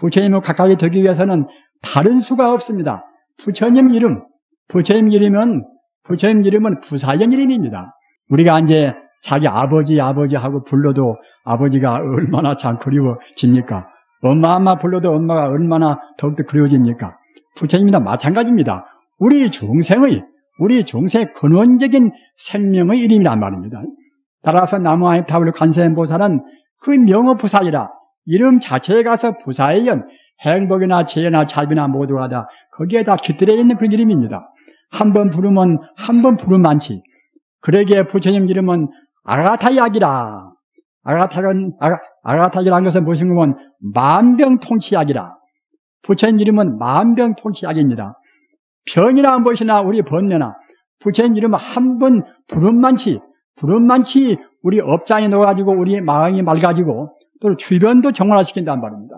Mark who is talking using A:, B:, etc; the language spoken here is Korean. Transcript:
A: 부처님을 가까이 되기 위해서는 다른 수가 없습니다. 부처님 이름, 부처님 이름은 부처님 이름은 부사형 이름입니다. 우리가 이제 자기 아버지 아버지 하고 불러도 아버지가 얼마나 참 그리워집니까? 엄마 엄마 불러도 엄마가 얼마나 더욱더 그리워집니까? 부처님이나 마찬가지입니다. 우리 중생의 우리 중생의 근원적인 생명의 이름이란 말입니다. 따라서 나무아이 타블 관세음보살은 그 명어 부사이라 이름 자체에 가서 부사의 연 행복이나 재해나 자비나 모두가 다 거기에 다 깃들여 있는 그 이름입니다. 한 번 부르면 한 번 부르면 많지. 그러기에 부처님 이름은 아가타약이라. 아가타는 아가, 아가타이라는 것은 무슨 거면 만병통치약이라. 부처님 이름은 만병통치약입니다. 병이나 무엇이나 우리 번뇌나 부처님 이름은 한번 부름만치 부름만치 우리 업장에 넣어가지고 우리 마음이 맑아지고 또 주변도 정화시킨단 말입니다.